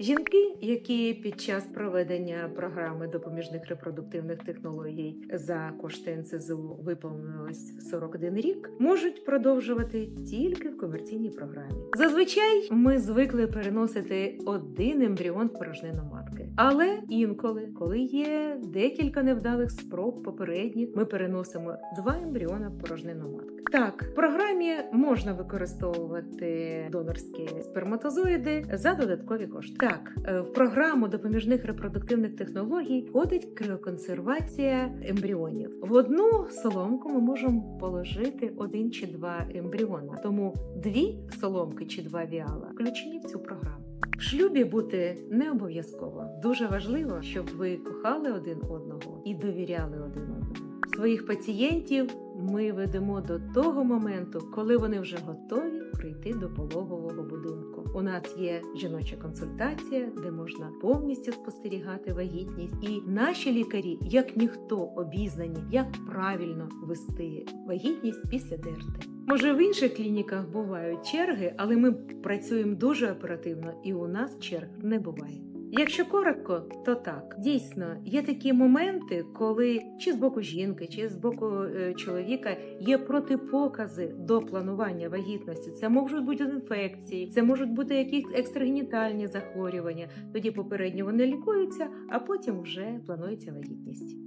Жінки, які під час проведення програми допоміжних репродуктивних технологій за кошти НСЗУ виповнилось 41 рік, можуть продовжувати тільки в комерційній програмі. Зазвичай ми звикли переносити один ембріон в порожнину матки, але інколи, коли є декілька невдалих спроб попередніх, ми переносимо два ембріона в порожнину матки. Так, в програмі можна використовувати донорські сперматозоїди за додаткові кошти. Так, е, в програму допоміжних репродуктивних технологій входить криоконсервація ембріонів. В одну соломку ми можемо положити один чи два ембріона, тому дві соломки чи два віала включені в цю програму. В шлюбі бути не обов'язково. Дуже важливо, щоб ви кохали один одного і довіряли один одному. Своїх пацієнтів ми ведемо до того моменту, коли вони вже готові прийти до пологового будинку. У нас є жіноча консультація, де можна повністю спостерігати вагітність, і наші лікарі, як ніхто, обізнані, як правильно вести вагітність після ДРТ. Може, в інших клініках бувають черги, але ми працюємо дуже оперативно, і у нас черг не буває. Якщо коротко, то так дійсно є такі моменти, коли чи з боку жінки, чи з боку е, чоловіка є протипокази до планування вагітності. Це можуть бути інфекції, це можуть бути якісь екстрагенітальні захворювання. Тоді попередньо вони лікуються, а потім вже планується вагітність.